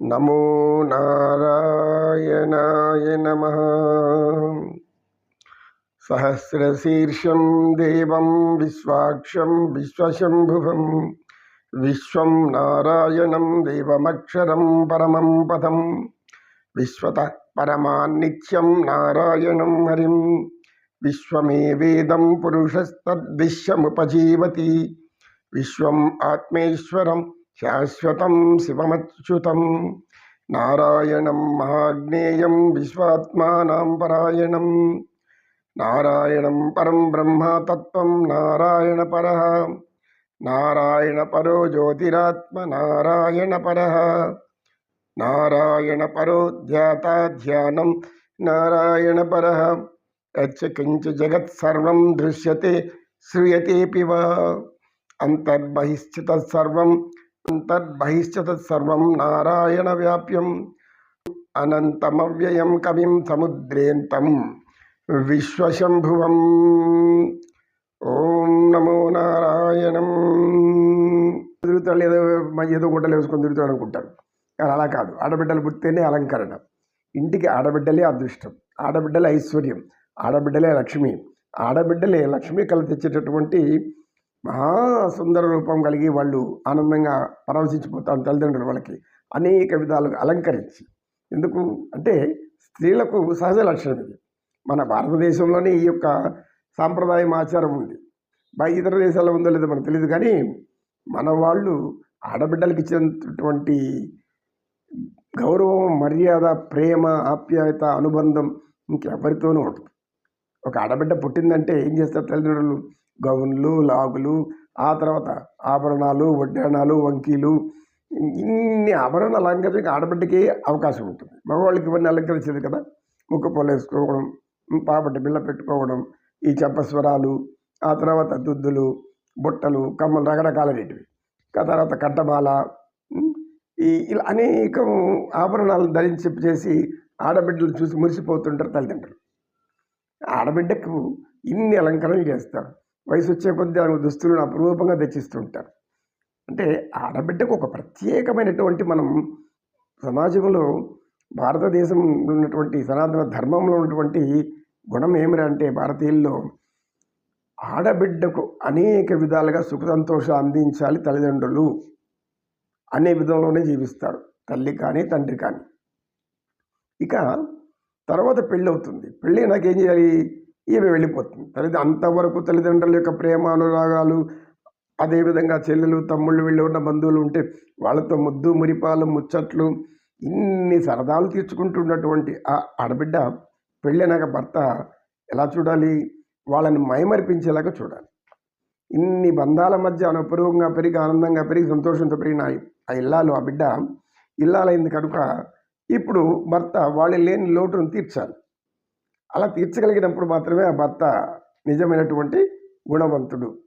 നമോ നാരായണായ നമ സഹസ്രശീർഷം ദിവം വിശ്വാക്ഷം വിശ്വശംഭുവം വിശ്വം നാരായണം ദേവമക്ഷരം പരമം പദം വിശ്വത പരമാന്നിത്യം നാരായണം ഹരിം విశ్వమే వేదం పురుషస్తద్విశ్వముపజీవతి. విశ్వం ఆత్మేశ్వరం శాశ్వతం శివమచ్యుతం. నారాయణం మహాగ్నేయం విశ్వాత్మానం పరాయణం. నారాయణం పరం బ్రహ్మ తత్వం నారాయణ పర. నారాయణ పరో జ్యోతిరాత్మ నారాయణ పర. నారాయణ పరో ధ్యాత ధ్యానం నారాయణ పర. యచ్చ కించ జగత్ సర్వం దృశ్యతే శ్రూయతేపి వా. అంతర్బహిశ్చిత సర్వం అంతర్బహిశ్చిత సర్వం నారాయణ వ్యాప్యం. అనంతమవ్యయం కవిం సముద్రేంతం విశ్వశంభువం. ఓం నమో నారాయణం. తిరుగుతాడు ఏదో ఏదో గుడ్డలు వేసుకొని తిరుగుతాడు అనుకుంటారు కానీ అలా కాదు. ఆడబిడ్డలు పుడితేనే అలంకరణ. ఇంటికి ఆడబిడ్డలే అదృష్టం. ఆడబిడ్డలే ఐశ్వర్యం. ఆడబిడ్డలే లక్ష్మి. ఆడబిడ్డలే లక్ష్మి కళ తెచ్చేటటువంటి మహా సుందర రూపం కలిగి వాళ్ళు ఆనందంగా పరవశించిపోతారు తల్లిదండ్రులు వాళ్ళకి. అనేక విధాలుగా అలంకరించి. ఎందుకు అంటే స్త్రీలకు సహజ లక్షణం ఇది. మన భారతదేశంలోనే ఈ యొక్క సాంప్రదాయం ఆచారం ఉంది. బయట ఇతర దేశాల్లో ఉందో లేదో మనకు తెలియదు కానీ మన వాళ్ళు ఆడబిడ్డలకి ఇచ్చినటువంటి గౌరవం మర్యాద ప్రేమ ఆప్యాయత అనుబంధం ఇంకెవరితోనూ ఉంటుంది ఒక ఆడబిడ్డ పుట్టిందంటే ఏం చేస్తారు తల్లిదండ్రులు? గౌన్లు లాగులు ఆ తర్వాత ఆభరణాలు వడ్డాణాలు వంకీలు ఇన్ని ఆభరణాలు అలంకరించడానికి ఆడబిడ్డకి అవకాశం ఉంటుంది. మగవాళ్ళకి ఇవన్నీ అలంకరించేది కదా. ముక్కు పొలేసుకోవడం పాపటి బిళ్ళ పెట్టుకోవడం ఈ చెప్పస్వరాలు ఆ తర్వాత దుద్దులు బుట్టలు కమ్మలు రకరకాలనేటివి. ఆ తర్వాత కట్టమాల ఈ ఇలా అనేకం ఆభరణాలు ధరించి చేసి ఆడబిడ్డలు చూసి మురిసిపోతుంటారు తల్లిదండ్రులు. ఆడబిడ్డకు ఇన్ని అలంకరణలు చేస్తారు. వయసు వచ్చే కొద్దీ ఆమె దుస్తులను అపురూపంగా తెచ్చిస్తుంటారు. అంటే ఆడబిడ్డకు ఒక ప్రత్యేకమైనటువంటి మనం సమాజంలో భారతదేశంలో ఉన్నటువంటి సనాతన ధర్మంలో ఉన్నటువంటి గుణం ఏమిరా అంటే భారతీయుల్లో ఆడబిడ్డకు అనేక విధాలుగా సుఖ సంతోషం అందించాలి తల్లిదండ్రులు అనే విధంలోనే జీవిస్తారు. తల్లి కానీ తండ్రి కానీ. ఇక తర్వాత పెళ్ళి అవుతుంది పెళ్ళి నాకేం చేయాలి? ఈమె వెళ్ళిపోతుంది. తల్లి అంతవరకు తల్లిదండ్రుల యొక్క ప్రేమ అనురాగాలు అదేవిధంగా చెల్లెలు తమ్ముళ్ళు వెళ్ళి ఉన్న బంధువులు ఉంటే వాళ్ళతో ముద్దు మురిపాలు ముచ్చట్లు ఇన్ని సరదాలు తీర్చుకుంటున్నటువంటి ఆ ఆడబిడ్డ పెళ్ళైనాక భర్త ఎలా చూడాలి? వాళ్ళని మైమరిపించేలాగా చూడాలి. ఇన్ని బంధాల మధ్య అనుపూర్వంగా పెరిగి ఆనందంగా పెరిగి సంతోషంతో పెరిగిన ఆ ఇల్లాలు ఆ బిడ్డ ఇల్లాలైంది కనుక ఇప్పుడు భర్త వాళ్ళు లేని లోటును తీర్చాలి. అలా తీర్చగలిగినప్పుడు మాత్రమే ఆ భర్త నిజమైనటువంటి గుణవంతుడు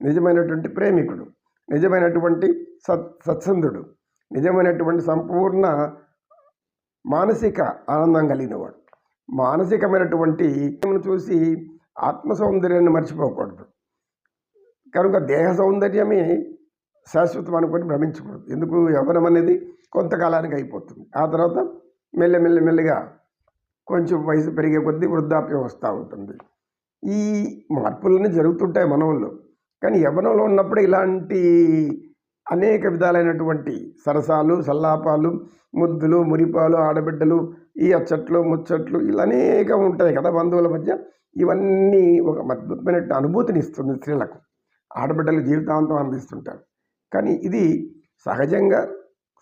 నిజమైనటువంటి ప్రేమికుడు నిజమైనటువంటి సత్ సత్సంధుడు నిజమైనటువంటి సంపూర్ణ మానసిక ఆనందం కలిగినవాడు. మానసికమైనటువంటి చూసి ఆత్మ సౌందర్యాన్ని మర్చిపోకూడదు. కనుక దేహ సౌందర్యమే శాశ్వతం అనుకొని భ్రమించకూడదు. ఎందుకు యవ్వనం అనేది కొంతకాలానికి అయిపోతుంది. ఆ తర్వాత మెల్ల మెల్ల కొంచెం వయసు పెరిగే కొద్దీ వృద్ధాప్యం వస్తూ ఉంటుంది. ఈ మార్పులన్నీ జరుగుతుంటాయి మనవుల్లో. కానీ యవనంలో ఉన్నప్పుడు ఇలాంటి అనేక విధాలైనటువంటి సరసాలు సల్లాపాలు ముద్దులు మురిపాలు ఆడబిడ్డలు ఈ అచ్చట్లు ముచ్చట్లు ఇలా అనేకం ఉంటాయి కదా బంధువుల మధ్య. ఇవన్నీ ఒక అద్భుతమైన అనుభూతిని ఇస్తుంది స్త్రీలకు. ఆడబిడ్డలు జీవితాంతం అందిస్తుంటారు. కానీ ఇది సహజంగా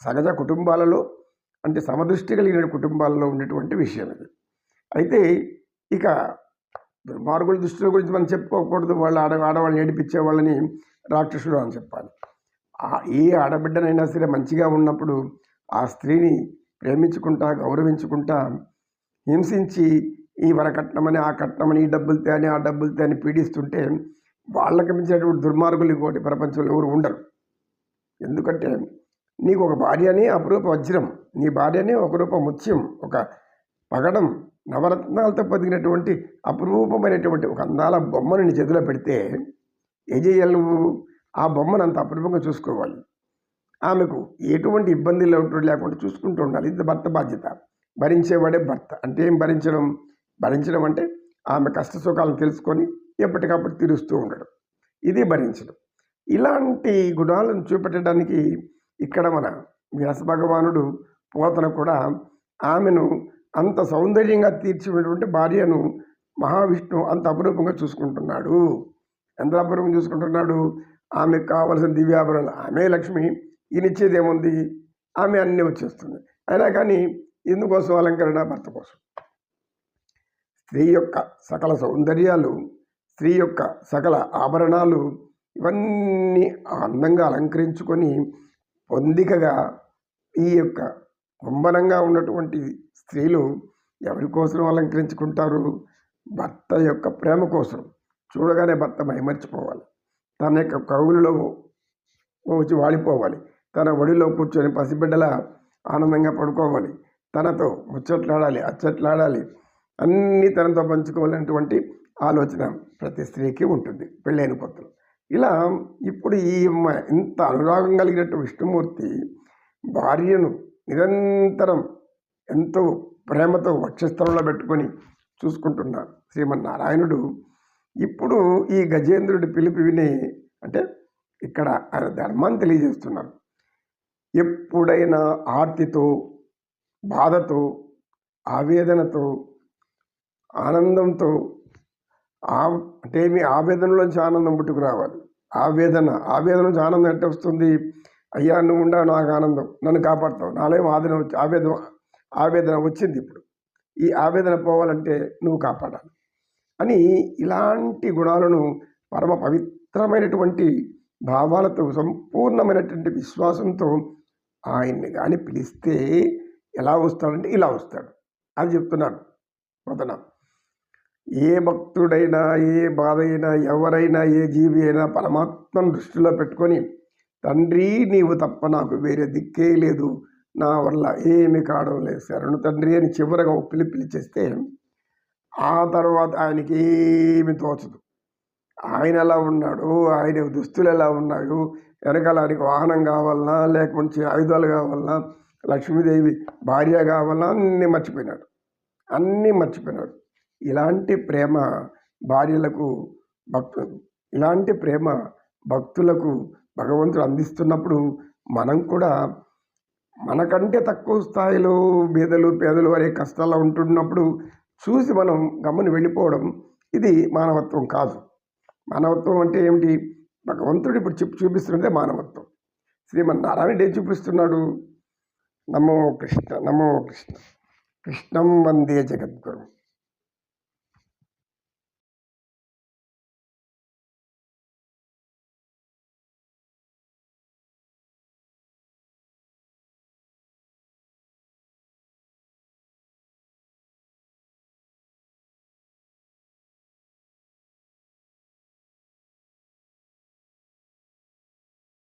సహజ కుటుంబాలలో అంటే సమదృష్టి కలిగిన కుటుంబాలలో ఉండేటువంటి విషయం ఇది. అయితే ఇక దుర్మార్గుల దృష్టిల గురించి మనం చెప్పుకోకూడదు. వాళ్ళు ఆడ ఆడవాళ్ళని ఏడిపించే వాళ్ళని రాక్షసుడు అని చెప్పాలి. ఆ- ఏ ఆడబిడ్డనైనా సరే మంచిగా ఉన్నప్పుడు ఆ స్త్రీని ప్రేమించుకుంటా గౌరవించుకుంటా హింసించి ఈ వరకట్నమని ఆ కట్నమని ఈ డబ్బులు తేని ఆ డబ్బులు తేని పీడిస్తుంటే వాళ్ళకి మించినటువంటి దుర్మార్గులు ఇంకోటి ప్రపంచంలో ఎవరు ఉండరు. ఎందుకంటే నీకు ఒక భార్యని అపురూప వజ్రం. నీ భార్యని ఒక రూప ముత్యం ఒక పగడం. నవరత్నాలతో పొదిగినటువంటి అపురూపమైనటువంటి ఒక అందాల బొమ్మను నీ చేతిలో పెడితే ఏం చేయాలి నువ్వు? ఆ బొమ్మను అంత అపురూపంగా చూసుకోవాలి. ఆమెకు ఎటువంటి ఇబ్బంది లేకుండా చూసుకుంటూ ఉండాలి. ఇది భర్త బాధ్యత. భరించేవాడే భర్త. అంటే ఏం భరించడం? భరించడం అంటే ఆమె కష్ట సుఖాలను తెలుసుకొని ఎప్పటికప్పుడు తీరుస్తూ ఉండడం. ఇది భరించడం. ఇలాంటి గుణాలను చూపెట్టడానికి ఇక్కడ మన వ్యాస భగవానుడు పోతన కూడా ఆమెను అంత సౌందర్యంగా తీర్చినటువంటి భార్యను మహావిష్ణువు అంత అపురూపంగా చూసుకుంటున్నాడు. ఎంత అపురూపం చూసుకుంటున్నాడు? ఆమెకు కావలసిన దివ్యాభరణలు ఆమె లక్ష్మి ఈయనిచ్చేది ఏముంది? ఆమె అన్నీ వచ్చేస్తుంది. అయినా కానీ ఎందుకోసం అలంకరణ? భర్త కోసం. స్త్రీ యొక్క సకల సౌందర్యాలు స్త్రీ యొక్క సకల ఆభరణాలు ఇవన్నీ అందంగా అలంకరించుకొని పొందికగా ఈ యొక్క కుంభనంగా ఉన్నటువంటి స్త్రీలు ఎవరి కోసం అలంకరించుకుంటారు? భర్త యొక్క ప్రేమ కోసం. చూడగానే భర్త మైమర్చిపోవాలి. తన యొక్క కవులలో వచ్చి వాడిపోవాలి తన ఒడిలో కూర్చొని పసిబిడ్డల ఆనందంగా పడుకోవాలి. తనతో ముచ్చట్లాడాలి అచ్చట్లాడాలి. అన్నీ తనతో పంచుకోవాలనేటువంటి ఆలోచన ప్రతి స్త్రీకి ఉంటుంది. పెళ్ళైన కొత్తలు. ఇలా ఇప్పుడు ఈ ఇంత అనురాగం కలిగినట్టు విష్ణుమూర్తి భార్యను నిరంతరం ఎంతో ప్రేమతో వక్షస్థలంలో పెట్టుకొని చూసుకుంటున్నారు శ్రీమన్నారాయణుడు ఇప్పుడు ఈ గజేంద్రుడి పిలుపు విని అంటే ఇక్కడ ఆయన ధర్మాన్ని తెలియజేస్తున్నారు. ఎప్పుడైనా ఆర్తితో బాధతో ఆవేదనతో ఆనందంతో ఆ అంటే మీ ఆవేదనలోంచి ఆనందం పుట్టుకు రావాలి ఆవేదన ఆవేదన నుంచి ఆనందం ఎట్ట వస్తుంది? అయ్యా నువ్వు ఉండా నాకు ఆనందం. నన్ను కాపాడుతావు. నాలో ఆవేదన వచ్చి ఆవేదన ఆవేదన వచ్చింది ఇప్పుడు. ఈ ఆవేదన పోవాలంటే నువ్వు కాపాడాలి. అని ఇలాంటి గుణాలను పరమ పవిత్రమైనటువంటి భావాలతో సంపూర్ణమైనటువంటి విశ్వాసంతో ఆయన్ని కానీ పిలిస్తే ఎలా వస్తాడంటే ఇలా వస్తాడు. అది చెప్తున్నాను. వదన. ఏ భక్తుడైనా ఏ బాధ అయినా ఎవరైనా ఏ జీవి అయినా పరమాత్మను దృష్టిలో పెట్టుకొని తండ్రి నీవు తప్ప నాకు వేరే దిక్కే లేదు. నా వల్ల ఏమి కావడం లేదు. శరణు తండ్రి అని చివరగా ఒక పిలి పిలిచేస్తే ఆ తర్వాత ఆయనకి ఏమి తోచదు. ఆయన ఎలా ఉన్నాడు? ఆయన దుస్తులు ఎలా ఉన్నాయో? వెనకాల ఆయనకి వాహనం కావాలన్నా లేకపోతే ఆయుధాలు కావాలన్నా లక్ష్మీదేవి భార్య కావాలన్నా అన్నీ మర్చిపోయినాడు. అన్నీ మర్చిపోయినాడు. ఇలాంటి ప్రేమ భార్యలకు భక్తు ఇలాంటి ప్రేమ భక్తులకు భగవంతుడు అందిస్తున్నప్పుడు మనం కూడా మనకంటే తక్కువ స్థాయిలో బీదలు పేదలు అనే కష్టాల్లో ఉంటున్నప్పుడు చూసి మనం గమ్మని వెళ్ళిపోవడం ఇది మానవత్వం కాదు. మానవత్వం అంటే ఏమిటి? భగవంతుడు ఇప్పుడు చెప్పు చూపిస్తున్నదే మానవత్వం. శ్రీమన్నారాయణుడు ఏం చూపిస్తున్నాడు? నమో కృష్ణ నమో కృష్ణ. కృష్ణం వందే జగద్గురు.